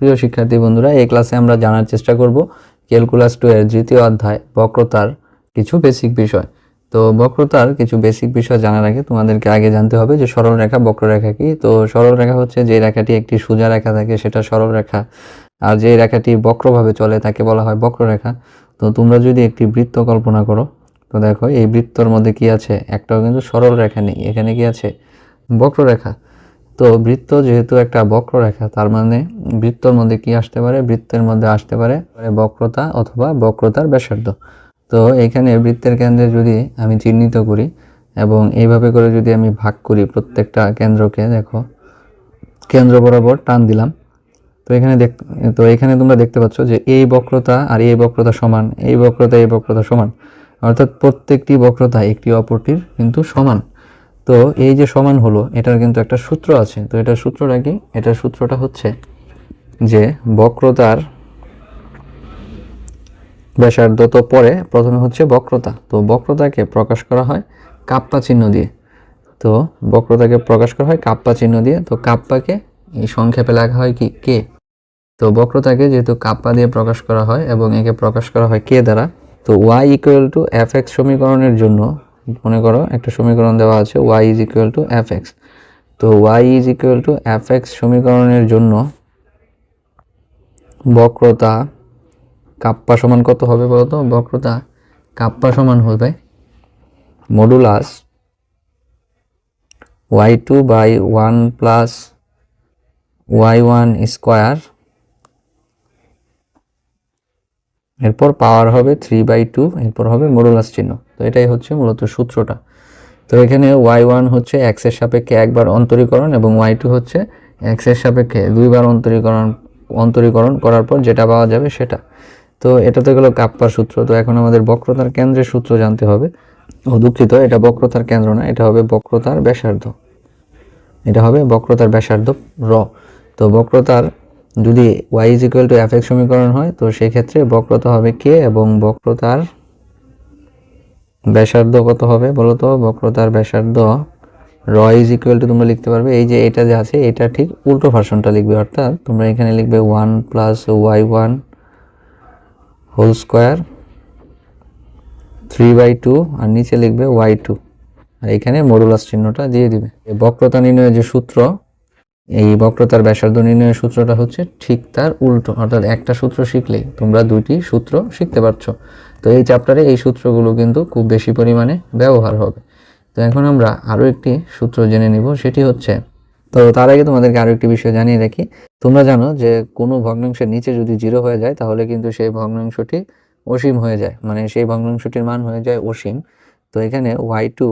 প্রিয় শিক্ষার্থী বন্ধুরা, এই ক্লাসে আমরা জানার চেষ্টা করব ক্যালকুলাস টু এর দ্বিতীয় অধ্যায়, বক্রতার কিছু বেসিক বিষয়। তো বক্রতার কিছু বেসিক বিষয় জানার আগে তোমাদেরকে আগে জানতে হবে যে সরল রেখা, বক্ররেখা কি? তো সরল রেখা হচ্ছে যে রেখাটি একটি সোজা রেখা থাকে, সেটা সরল রেখা। আর যে রেখাটি বক্রভাবে চলে, তাকে বলা হয় বক্ররেখা। তো তোমরা যদি একটি বৃত্ত কল্পনা করো, তো দেখো এই বৃত্তর মধ্যে কি আছে? একটাও কিন্তু সরল রেখা নেই, এখানে কি আছে? বক্ররেখা। তো বৃত্ত যেহেতু একটা বক্ররেখা, তার মানে বৃত্তর মধ্যে কি আসতে পারে? বৃত্তের মধ্যে আসতে পারে বক্রতা অথবা বক্রতার ব্যাসার্ধ। তো এখানে বৃত্তের কেন্দ্রে যদি আমি চিহ্নিত করি এবং এইভাবে করে যদি আমি ভাগ করি প্রত্যেকটা কেন্দ্রকে, দেখো, কেন্দ্র বরাবর টান দিলাম। তো এখানে দেখ, তো এখানে তোমরা দেখতে পাচ্ছ যে এই বক্রতা আর এই বক্রতা সমান, এই বক্রতা এই বক্রতা সমান। অর্থাৎ প্রত্যেকটি বক্রতা একটি অপরটির কিন্তু সমান। তো এই যে সমান হলো, এটার কিন্তু একটা সূত্র আছে। তো এটার সূত্রটা কি? এটার সূত্রটা হচ্ছে যে বক্রতার ব্যাসার্ধ তো পরে প্রথমে হচ্ছে বক্রতা। তো বক্রতাকে প্রকাশ করা হয় কাপ্পা চিহ্ন দিয়ে। তো বক্রতাকে প্রকাশ করা হয় কাপ্পা চিহ্ন দিয়ে। তো কাপ্পাকে এই সংক্ষেপে লেখা হয় কি? কে? তো বক্রতাকে যেহেতু কাপ্পা দিয়ে প্রকাশ করা হয় এবং একে প্রকাশ করা হয় কে দ্বারা, তো Y equal to F X সমীকরণের জন্য মনে করো একটা সমীকরণ দেওয়া আছে Y is equal to F X তো Y is equal to F X সমীকরণের জন্য বক্রতা কাপ্পা সমান কত হবে বলতো? বক্রতা কাপ্পা সমান হবে modulus Y two by one plus Y one square এরপর পাওয়ার হবে থ্রি বাই টু এরপর হবে মডুলাস চিহ্ন। তো এটাই হচ্ছে মূলত সূত্রটা। তো এখানে ওয়াই ওয়ান হচ্ছে এক্সের সাপেক্ষে একবার অন্তরীকরণ এবং ওয়াই টু হচ্ছে এক্সের সাপেক্ষে দুইবার অন্তরীকরণ অন্তরীকরণ করার পর যেটা পাওয়া যাবে সেটা। তো এটা তো গেলো কাপ্পার সূত্র। তো এখন আমাদের বক্রতার কেন্দ্রের সূত্র জানতে হবে। ও দুঃখিত, এটা বক্রতার কেন্দ্র না, এটা হবে বক্রতার ব্যাসার্ধ। এটা হবে বক্রতার ব্যাসার্ধ র। তো বক্রতার যদি Y is equal to F X সমীকরণ হয়, তো সেই ক্ষেত্রে বক্রতা হবে কে এবং বক্রতার ব্যাসার্ধ কত হবে বলো তো? বক্রতার ব্যাসার্ধ র ইজ ইকুয়াল টু তোমরা লিখতে পারবে। এই যে এটা যে আছে, এটা ঠিক উল্টো ভার্সনটা লিখবে, অর্থাৎ তোমরা এখানে লিখবে one plus Y one whole square three by two আর নিচে লিখবে ওয়াই টু আর এখানে মডুলাস চিহ্নটা দিয়ে দিবে। বক্রতা নির্ণয়ের যে সূত্র এই বক্রতার ব্যাসার্ধ নির্ণয়ের সূত্রটা হচ্ছে ঠিক তার উল্টো, অর্থাৎ একটা সূত্র শিখলেই তোমরা দুইটি সূত্র শিখতে পারছ। তো এই চ্যাপ্টারে এই সূত্রগুলো কিন্তু খুব বেশি পরিমাণে ব্যবহার হবে। তো এখন আমরা আরও একটি সূত্র জেনে নিব, সেটি হচ্ছে, তো তার আগে তোমাদেরকে আরও একটি বিষয় জানিয়ে রাখি। তোমরা জানো যে কোনো ভগ্নাংশের নিচে যদি জিরো হয়ে যায়, তাহলে কিন্তু সেই ভগ্নাংশটি অসীম হয়ে যায় মানে সেই ভগ্নাংশটির মান হয়ে যায় অসীম। তো এখানে Y two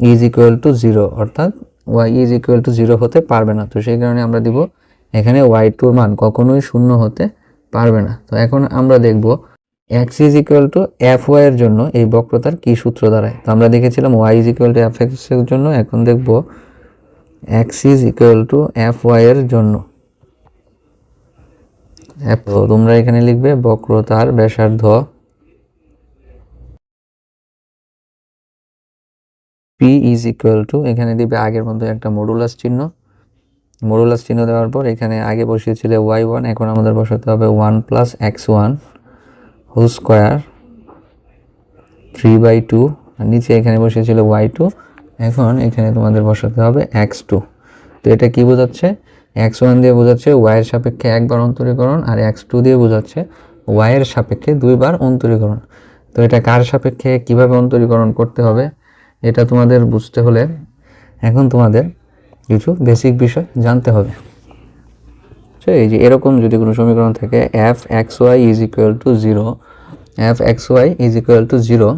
is equal to zero অর্থাৎ Y is equal to zero হতে পারবে না। তো সেই কারণে আমরা দিব এখানে ওয়াই টুর মান কখনোই শূন্য হতে পারবে না। তো এখন আমরা দেখব X is equal to F Y এর জন্য এই বক্রতার কি সূত্র দাঁড়ায়। তো আমরা দেখেছিলাম Y is equal to F এক্সের জন্য, এখন দেখব X is equal to F Y এর জন্য। তোমরা এখানে লিখবে বক্রতার ব্যাসার্ধ পি ইজ ইকুয়াল টু এখানে দিবে আগের মধ্যে একটা মডুলাস চিহ্ন। মডুলাস চিহ্ন দেওয়ার পর এখানে আগে বসিয়েছিল ওয়াই ওয়ান এখন আমাদের বসাতে হবে one plus X one whole square three by two আর নিচে এখানে বসিয়েছিল ওয়াই টু এখন এখানে তোমাদের বসাতে হবে এক্স টু তো এটা কি বোঝাচ্ছে? এক্স ওয়ান দিয়ে বোঝাচ্ছে ওয়াইয়ের সাপেক্ষে একবার অন্তরীকরণ, আর এক্স টু দিয়ে বোঝাচ্ছে ওয়াইয়ের সাপেক্ষে দুইবার অন্তরীকরণ। তো এটা কার সাপেক্ষে, কীভাবে অন্তরীকরণ করতে হবে? এটা তোমাদের বুঝতে হলে এখন তোমাদের কিছু বেসিক বিষয় জানতে হবে। তো এই যে এরকম যদি কোনো সমীকরণ থাকে F X Y is equal to zero F X Y is equal to zero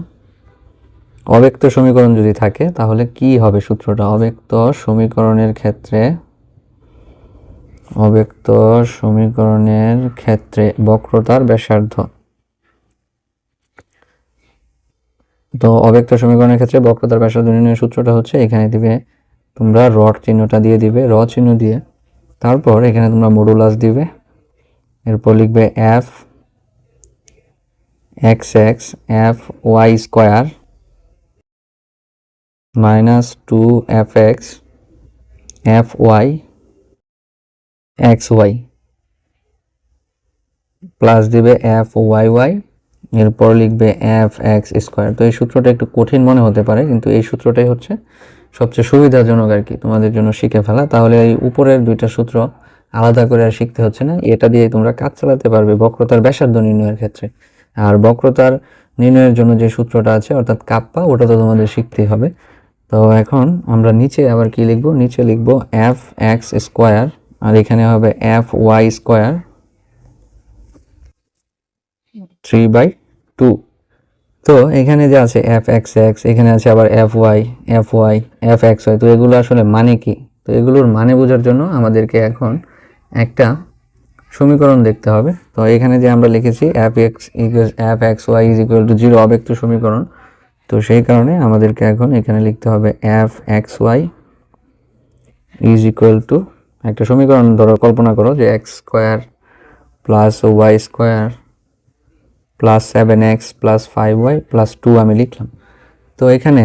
অব্যক্ত সমীকরণ যদি থাকে, তাহলে কি হবে সূত্রটা? অব্যক্ত সমীকরণের ক্ষেত্রে, অব্যক্ত সমীকরণের ক্ষেত্রে বক্রতার ব্যাসার্ধ তো অব্যক্ত সমীকরণের ক্ষেত্রে বক্রতার ব্যাসার্ধ নির্ণয়ের সূত্রটা হচ্ছে, এখানে দিবে তোমরা রড চিহ্নটা দিয়ে দিবে, র চিহ্ন দিয়ে। তারপর এখানে তোমরা মডুলাস দিবে। এরপর লিখবে F X X F Y square minus two F X F Y X Y plus দিবে এফ ওয়াই ওয়াই এরপর লিখবে এফ এক্স স্কোয়ার তো এই সূত্রটা একটু কঠিন মনে হতে পারে, কিন্তু এই সূত্রটাই হচ্ছে সবচেয়ে সুবিধাজনক আর কি, তোমাদের জন্য শিখে ফেলা। তাহলে এই উপরের দুইটা সূত্র আলাদা করে আর শিখতে হচ্ছে না। এটা দিয়ে তোমরা কাজ চালাতে পারবে বক্রতার ব্যাসার্ধ নির্ণয়ের ক্ষেত্রে। আর বক্রতার নির্ণয়ের জন্য যে সূত্রটা আছে, অর্থাৎ কাপ্পা, ওটা তো তোমাদের শিখতেই হবে। তো এখন আমরা নিচে আবার কি লিখব? নিচে লিখব এফ এক্স স্কোয়ার আর এখানে হবে F Y square three by two তো এখানে যে আছে এফ এক্স এক্স এখানে আছে আবার F Y F Y F X Y তো এগুলো আসলে মানে কি? তো এগুলোর মানে বোঝার জন্য আমাদেরকে এখন একটা সমীকরণ দেখতে হবে। তো এখানে যে আমরা লিখেছি F X F X Y is equal to zero অব্যক্ত সমীকরণ, তো সেই কারণে আমাদেরকে এখন এখানে লিখতে হবে F X Y is equal to একটা সমীকরণ ধরো, কল্পনা করো যে X square plus Y square plus seven X plus five Y plus two আমি লিখলাম। তো এখানে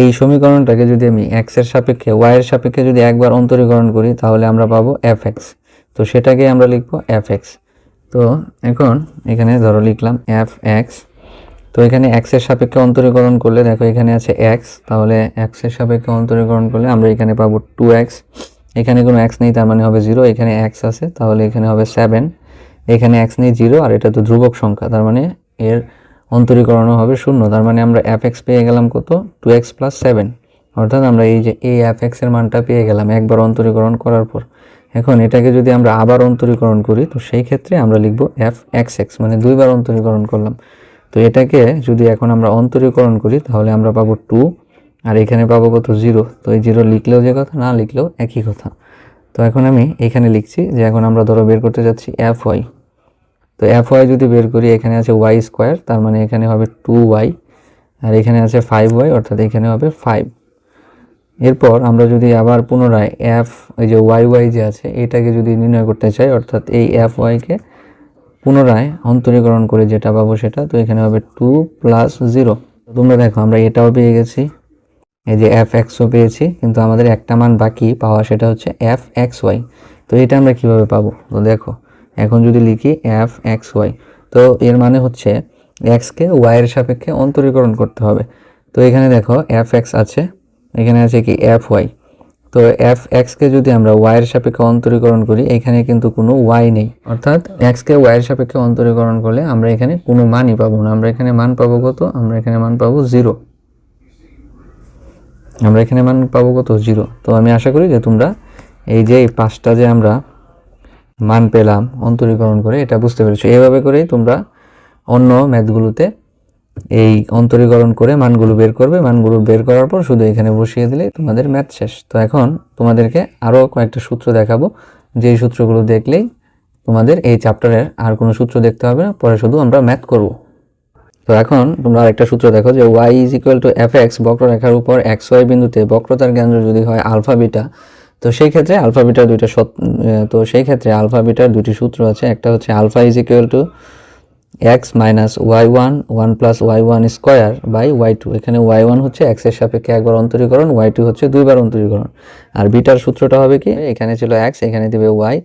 এই সমীকরণটাকে যদি আমি এক্সের সাপেক্ষে ওয়াইয়ের সাপেক্ষে যদি একবার অন্তরীকরণ করি, তাহলে আমরা পাবো এফ এক্স তো সেটাকে আমরা লিখব এফ এক্স তো এখন এখানে ধরো লিখলাম এফ এক্স তো এখানে এক্সের সাপেক্ষে অন্তরীকরণ করলে দেখো এখানে আছে এক্স তাহলে এক্সের সাপেক্ষে অন্তরীকরণ করলে আমরা এখানে পাবো টু এক্স এখানে কোনো এক্স নেই, তার মানে হবে জিরো এখানে এক্স আছে, তাহলে এখানে হবে সেভেন এখানে এক্স নেই জিরো আর এটা তো ধ্রুবক সংখ্যা, তার মানে এর অন্তরীকরণও হবে শূন্য, তার মানে আমরা এফ এক্স পেয়ে গেলাম কত? টু এক্স প্লাস সেভেন অর্থাৎ আমরা এই যে এই এফ এক্সের মানটা পেয়ে গেলাম একবার অন্তরীকরণ করার পর। এখন এটাকে যদি আমরা আবার অন্তরীকরণ করি, তো সেই ক্ষেত্রে আমরা লিখব এফ এক্স এক্স মানে দুইবার অন্তরীকরণ করলাম। তো এটাকে যদি এখন আমরা অন্তরীকরণ করি, তাহলে আমরা পাবো টু আর এখানে পাবো কত? জিরো তো এই জিরো লিখলেও যে কথা, না লিখলেও একই কথা। তো এখন আমি এখানে লিখছি যে এখন আমরা ধরো বের করতে যাচ্ছি এফ ওয়াই তো এফ ওয়াই যদি বের করি, এখানে আছে ওয়াই স্কোয়ার তার মানে এখানে হবে টু ওয়াই আর এখানে আছে ফাইভ ওয়াই অর্থাৎ এখানে হবে ফাইভ এরপর আমরা যদি আবার পুনরায় এফ ওই যে ওয়াই ওয়াই যে আছে, এটাকে যদি নির্ণয় করতে চাই, অর্থাৎ এই এফ ওয়াইকে পুনরায় অন্তরীকরণ করে যেটা পাবো সেটা, তো এখানে হবে টু প্লাস জিরো তোমরা দেখো, আমরা এটাও পেয়ে গেছি। এই যে এফ এক্সও পেয়েছি, কিন্তু আমাদের একটা মান বাকি পাওয়া সেটা হচ্ছে এফ এক্স ওয়াই তো এটা আমরা কীভাবে পাবো? তো দেখো এখন যদি লিখি এফ এক্স ওয়াই তো এর মানে হচ্ছে এক্সকে ওয়াইয়ের সাপেক্ষে অন্তরীকরণ করতে হবে। তো এখানে দেখো এফ এক্স আছে এখানে আছে কি এফ ওয়াই তো এফ এক্সকে যদি আমরা ওয়াইয়ের সাপেক্ষে অন্তরীকরণ করি এখানে কিন্তু কোনো ওয়াই নেই। অর্থাৎ এক্সকে ওয়াইয়ের সাপেক্ষে অন্তরীকরণ করলে আমরা এখানে কোনো মানই পাবো না। আমরা এখানে মান পাবো কত? আমরা এখানে মান পাবো জিরো আমরা এখানে মান পাবো কত? জিরো তো আমি আশা করি যে তোমরা এই যে পাঁচটা যে আমরা মান পেলাম, অন্তরীকরণ করে, এটা বুঝতে পেরেছ। এভাবে করেই তোমরা অন্য ম্যাথগুলোতে এই অন্তরীকরণ করে মানগুলো বের করবে। মানগুলো বের করার পর শুধু এখানে বসিয়ে দিলে তোমাদের ম্যাথ শেষ। তো এখন তোমাদেরকে আরও কয়েকটা সূত্র দেখাবো। যেই সূত্রগুলো দেখলেই তোমাদের এই চ্যাপ্টারের আর কোনো সূত্র দেখতে হবে না, পরে শুধু আমরা ম্যাথ করব। তো এখন তোমরা আরেকটা সূত্র দেখো যে Y is equal to F X বক্ররেখার উপর এক্স ওয়াই বিন্দুতে বক্রতার কেন্দ্র যদি হয় আলফা বিটা তো সেই ক্ষেত্রে আলফা বিটার দুইটা তো সেই ক্ষেত্রে আলফা বিটার দুটি সূত্র আছে। একটা হচ্ছে alpha is equal to X minus Y one one plus Y one square by Y two এখানে ওয়াই ওয়ান হচ্ছে এক্সের সাপেক্ষে একবার অন্তরীকরণ ওয়াই টু হচ্ছে দুইবার অন্তরীকরণ। আর বিটার সূত্রটা হবে কি? এখানে ছিল এক্স এখানে দেবে ওয়াই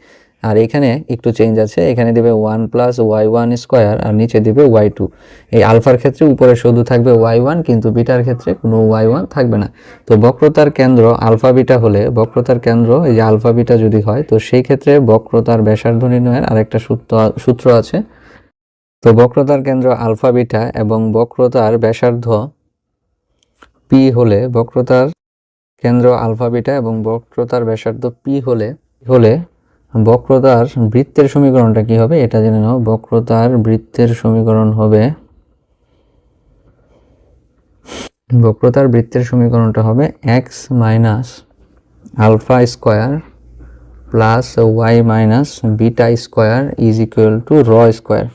আর এখানে একটু চেঞ্জ আছে, এখানে দিবে one plus Y one square আর নিচে দিবে ওয়াই টু এই আলফার ক্ষেত্রে উপরে শুধু থাকবে ওয়াই ওয়ান কিন্তু বিটার ক্ষেত্রে কোনো ওয়াই ওয়ান থাকবে না। তো বক্রতার কেন্দ্র আলফা বিটা হলে বক্রতার কেন্দ্র, এই যে আলফা বিটা যদি হয়, তো সেই ক্ষেত্রে বক্রতার ব্যাসার্ধ নির্ণয়ের আরেকটা সূত্র সূত্র আছে। তো বক্রতার কেন্দ্র আলফা বিটা এবং বক্রতার ব্যাসার্ধ পি হলে বক্রতার কেন্দ্র আলফা বিটা এবং বক্রতার ব্যাসার্ধ পি হলে হলে বক্রতার বৃত্তের সমীকরণটা কি হবে? এটা জেনে নাও। বক্রতার বৃত্তের সমীকরণ হবে, বক্রতার বৃত্তের সমীকরণটা হবে X minus alpha square plus Y minus beta square is equal to R square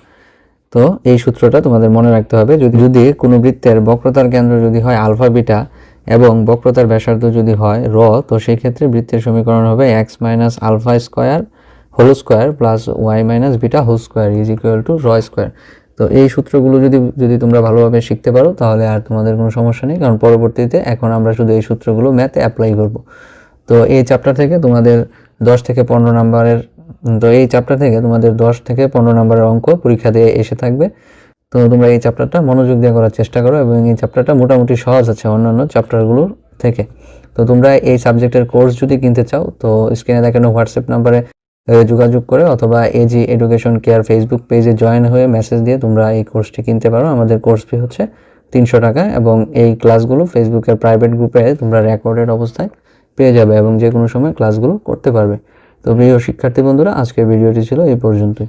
তো এই সূত্রটা তোমাদের মনে রাখতে হবে, যদি যদি কোনো বৃত্তের বক্রতার কেন্দ্র যদি হয় আলফা বিটা এবং বক্রতার ব্যাসার্ধ যদি হয় র, তো সেই ক্ষেত্রে বৃত্তের সমীকরণ হবে X minus alpha square whole square plus Y minus beta whole square is equal to R square তো এই সূত্রগুলো যদি যদি তোমরা ভালোভাবে শিখতে পারো, তাহলে আর তোমাদের কোনো সমস্যা নেই, কারণ পরবর্তীতে এখন আমরা শুধু এই সূত্রগুলো ম্যাথে অ্যাপ্লাই করব। তো এই চ্যাপ্টার থেকে তোমাদের দশ থেকে পনেরো নাম্বারের, তো এই চ্যাপ্টার থেকে তোমাদের দশ থেকে পনেরো নম্বরের অঙ্ক পরীক্ষা দিয়ে এসে থাকবে। তো তোমরা এই চ্যাপ্টারটা মনোযোগ দিয়ে করার চেষ্টা করো এবং এই চ্যাপ্টারটা মোটামুটি সহজ আছে অন্যান্য চ্যাপ্টারগুলোর থেকে। তো তোমরা এই সাবজেক্টের কোর্স যদি কিনতে চাও, তো স্ক্রিনে দেখানো হোয়াটসঅ্যাপ নাম্বারে যোগাযোগ করে অথবা এজি এডুকেশন কেয়ার ফেসবুক পেজে জয়েন হয়ে মেসেজ দিয়ে তোমরা এই কোর্সটি কিনতে পারো। আমাদের কোর্স ফি হচ্ছে তিনশো টাকা এবং এই ক্লাসগুলো ফেসবুকের প্রাইভেট গ্রুপে তোমরা রেকর্ডেড অবস্থায় পেয়ে যাবে এবং যে কোনো সময় ক্লাসগুলো করতে পারবে। তো প্রিয় শিক্ষার্থী বন্ধুরা, আজকের ভিডিওটি ছিল এই পর্যন্তই।